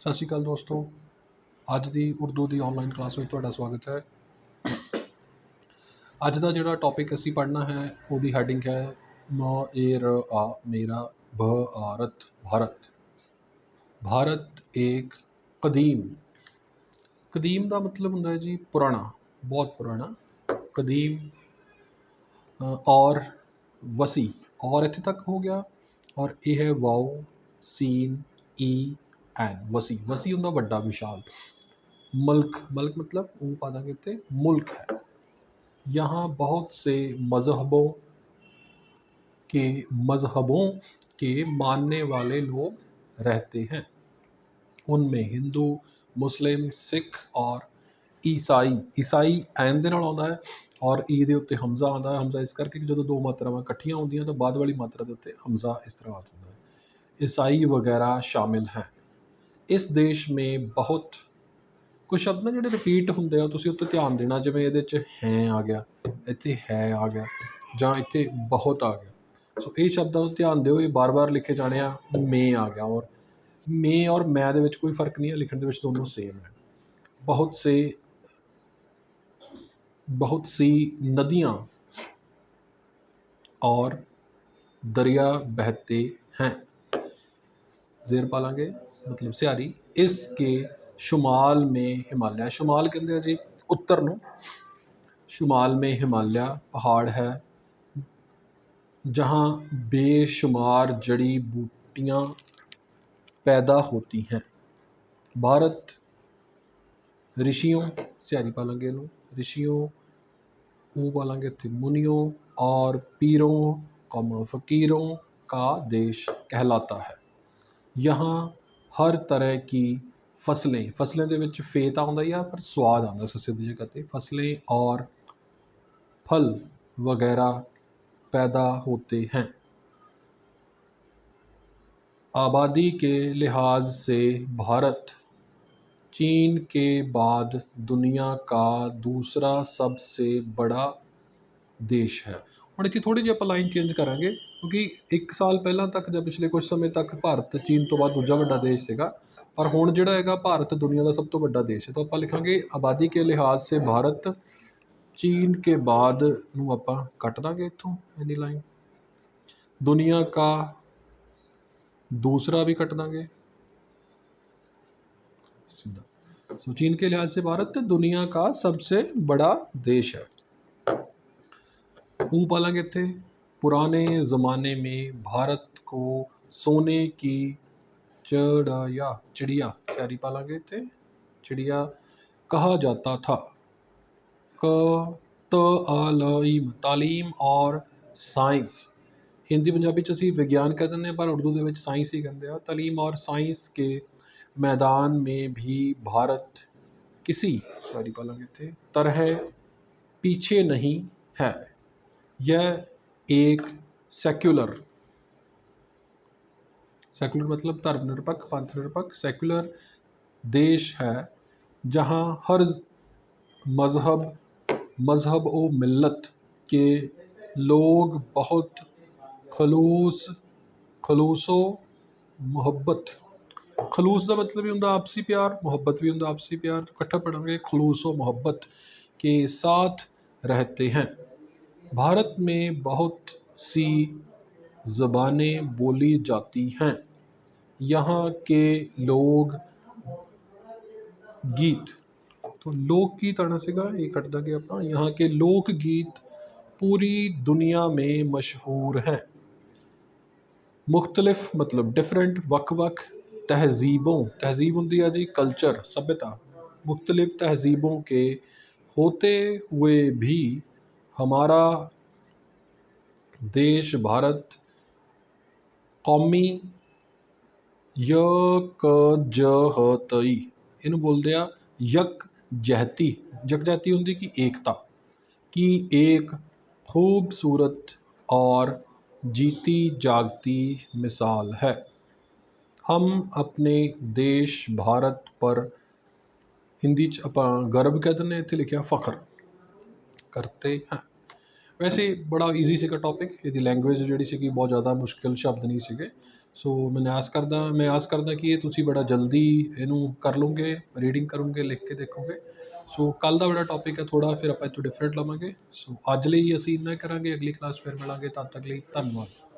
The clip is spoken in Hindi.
ਸਤਿ ਸ਼੍ਰੀ ਅਕਾਲ ਦੋਸਤੋ। ਅੱਜ ਦੀ ਉਰਦੂ ਦੀ ਆਨਲਾਈਨ ਕਲਾਸ ਵਿੱਚ ਤੁਹਾਡਾ ਸਵਾਗਤ ਹੈ। ਅੱਜ ਦਾ ਜਿਹੜਾ ਟੌਪਿਕ ਅਸੀਂ ਪੜ੍ਹਨਾ ਹੈ, ਉਹਦੀ ਹੈਡਿੰਗ ਹੈ, ਮ, ਏ, ਰ, ਆ, ਮੇਰਾ, ਭ, ਆਰਤ, ਭਾਰਤ। ਭਾਰਤ ਇੱਕ ਕਦੀਮ। ਕਦੀਮ ਦਾ ਮਤਲਬ ਹੁੰਦਾ ਹੈ ਜੀ ਪੁਰਾਣਾ, ਬਹੁਤ ਪੁਰਾਣਾ। ਕਦੀਮ ਔਰ ਵਸੀ। ਔਰ ਇੱਥੇ ਤੱਕ ਹੋ ਗਿਆ। ਔਰ ਇਹ ਹੈ ਵਾਓ, ਸੀਨ, ਈ ਐਨ ਵਸੀ ਵਸੀ ਹੁੰਦਾ ਵੱਡਾ ਵਿਸ਼ਾਲ मल्क मल्क मतलब वो पा देंगे थे मुल्क है यहाँ बहुत से मज़हबों के मज़हबों के मानने वाले लोग रहते हैं उनमें हिंदू मुस्लिम सिख और ਈਸਾਈ ਈਸਾਈ ਐਨ ਦੇ ਨਾਲ ਆਉਂਦਾ ਹੈ ਔਰ ਈ ਦੇ ਉੱਤੇ ਹਮਜ਼ਾ ਆਉਂਦਾ ਹੈ ਹਮਜ਼ਾ ਇਸ ਕਰਕੇ ਕਿ ਜਦੋਂ ਦੋ ਮਾਤਰਾਵਾਂ ਇਕੱਠੀਆਂ ਹੁੰਦੀਆਂ ਤਾਂ ਬਾਅਦ ਵਾਲੀ ਮਾਤਰਾ ਦੇ ਉੱਤੇ ਹਮਜ਼ਾ ਇਸ ਤਰ੍ਹਾਂ ਆ ਜਾਂਦਾ ਹੈ ईसाई वगैरह शामिल हैं ਇਸ ਦੇਸ਼ में बहुत ਕੁਝ ਸ਼ਬਦ ਨਾ ਜਿਹੜੇ ਰਿਪੀਟ ਹੁੰਦੇ ਆ ਤੁਸੀਂ ਉੱਤੇ ਧਿਆਨ ਦੇਣਾ ਜਿਵੇਂ ਇਹਦੇ 'ਚ ਹੈ ਆ ਗਿਆ ਇੱਥੇ ਹੈ ਆ ਗਿਆ ਜਾਂ ਇੱਥੇ ਬਹੁਤ ਆ ਗਿਆ ਸੋ ਇਹ ਸ਼ਬਦਾਂ ਨੂੰ ਧਿਆਨ ਦਿਓ ਇਹ ਬਾਰ-ਬਾਰ ਲਿਖੇ ਜਾਣੇ ਆ ਮੇ ਆ ਗਿਆ ਔਰ ਮੇ ਔਰ ਮੈਂ ਦੇ ਵਿੱਚ ਕੋਈ ਫਰਕ ਨਹੀਂ ਹੈ ਲਿਖਣ ਦੇ ਵਿੱਚ ਦੋਨੋਂ ਸੇਮ ਹੈ ਬਹੁਤ ਸੇ बहुत सी नदियाँ और दरिया बहते हैं जेर पालांगे मतलब सियारी। इसके शुमाल में हिमालय, शुमाल कहते जी, उत्तर न। शुमाल में हिमालय पहाड़ है, जहाँ बेशुमार जड़ी बूटियाँ पैदा होती हैं। भारत, ऋषियों, सियारी पालांगे ऋषियों वो बोलेंगे थे मुनियों और पीरों, कौम फ़कीरों का देश कहलाता है। यहाँ हर तरह की फ़सलें फ़सलें ਦੇ फेत आ पर स्वाद आता ਆ की जगह पर फ़सलें और फल वगैरह पैदा होते हैं। आबादी के लिहाज से भारत चीन के बाद दुनिया का दूसरा सबसे बड़ा देश है। ਹੁਣ ਇੱਥੇ ਥੋੜੀ ਜਿਹੀ ਆਪਾਂ ਲਾਈਨ ਚੇਂਜ ਕਰਾਂਗੇ ਕਿਉਂਕਿ 1 ਸਾਲ ਪਹਿਲਾਂ ਤੱਕ ਜਾਂ ਪਿਛਲੇ ਕੁਝ ਸਮੇਂ ਤੱਕ ਭਾਰਤ ਚੀਨ ਤੋਂ ਬਾਅਦ ਦੂਜਾ ਵੱਡਾ ਦੇਸ਼ ਸੀਗਾ ਪਰ ਹੁਣ ਜਿਹੜਾ ਹੈਗਾ ਭਾਰਤ ਦੁਨੀਆ ਦਾ ਸਭ ਤੋਂ ਵੱਡਾ ਦੇਸ਼ ਹੈ ਤਾਂ ਆਪਾਂ ਲਿਖਾਂਗੇ ਆਬਾਦੀ ਕੇ ਲਿਹਾਜ਼ ਸੇ ਭਾਰਤ ਚੀਨ ਕੇ ਬਾਅਦ ਨੂੰ ਆਪਾਂ ਕੱਟ ਦਾਂਗੇ ਇੱਥੋਂ ਐਨੀ ਲਾਈਨ ਦੁਨੀਆ ਕਾ दूसरा भी कट देंगे सीधा सो चीन के लिहाज से भारत दुनिया का सबसे बड़ा देश है महबूब अलग थे। पुराने ज़माने में भारत को सोने की चढ़या, चिड़िया सारी पाला गए थे। चिड़िया कहा जाता था। क त तालीम और साइंस। हिंदी, पंजाबी असी विज्ञान कह दें पर उर्दू के साइंस ही कहते हैं तलीम और साइंस के मैदान में भी भारत किसी सारी पाला गए थे। तरह पीछे नहीं है। यह एक सेक्युलर सेक्युलर मतलब धर्मनिरपेक्ष पंथ निरपेक्ष सेक्युलर देश है जहाँ हर मज़हब मज़हब और मिल्लत के लोग बहुत खलूस खलूसो ਮੁਹੱਬਤ ਖਲੂਸ ਦਾ मतलब भी ਹੁੰਦਾ आपसी प्यार मोहब्बत भी ਹੁੰਦਾ आपसी प्यार तो इकट्ठा पढ़ेंगे खलूस व मोहब्बत के साथ रहते हैं भारत में बहुत सी ज़बानें बोली जाती हैं। यहाँ के लोग गीत तो लोक गीत आना सीगा ये कट देंगे अपना। यहाँ के लोक गीत पूरी दुनिया में मशहूर हैं। मुख्तलिफ़ मतलब डिफरेंट वक वक तहजीबों, तहजीब होती है जी कल्चर सभ्यता। मुख्तलिफ़ तहजीबों के होते हुए भी हमारा देश भारत कौमी ਯਕਜਹਤਈ ਇਹਨੂੰ ਬੋਲਦੇ ਆ ਯਕ ਜਹਤੀ ਯਕਜਹਤੀ ਹੁੰਦੀ ਕਿ ਏਕਤਾ की एक खूबसूरत और जीती जागती मिसाल है हम अपने देश भारत पर ਹਿੰਦੀ ਚ ਆਪਾਂ ਗਰਵ ਕਹਿ ਦਿੰਦੇ ਹਾਂ ਇੱਥੇ ਲਿਖਿਆ ਫਖਰ ਕਰਤੇ ਹਾਂ ਵੈਸੇ ਬੜਾ ਈਜ਼ੀ ਸੀਗਾ ਟੌਪਿਕ ਇਹਦੀ ਲੈਂਗੁਏਜ ਜਿਹੜੀ ਸੀਗੀ ਬਹੁਤ ਜ਼ਿਆਦਾ ਮੁਸ਼ਕਿਲ ਸ਼ਬਦ ਨਹੀਂ ਸੀਗੇ। ਸੋ ਮੈਨੂੰ ਆਸ ਕਰਦਾ, ਮੈਂ ਆਸ ਕਰਦਾ ਕਿ ਇਹ ਤੁਸੀਂ ਬੜਾ ਜਲਦੀ ਇਹਨੂੰ ਕਰ ਲਓਗੇ ਰੀਡਿੰਗ ਕਰੋਗੇ, ਲਿਖ ਕੇ ਦੇਖੋਗੇ। ਸੋ ਕੱਲ ਦਾ ਜਿਹੜਾ ਟੌਪਿਕ ਹੈ ਥੋੜਾ ਫਿਰ ਆਪਾਂ ਇੱਥੋਂ ਡਿਫਰੈਂਟ ਲਵਾਂਗੇ। ਸੋ ਅੱਜ ਲਈ ਅਸੀਂ ਇੰਨਾ ਹੀ ਕਰਾਂਗੇ, ਅਗਲੀ ਕਲਾਸ ਫਿਰ ਮਿਲਾਂਗੇ, ਤਦ ਤੱਕ ਲਈ ਧੰਨਵਾਦ।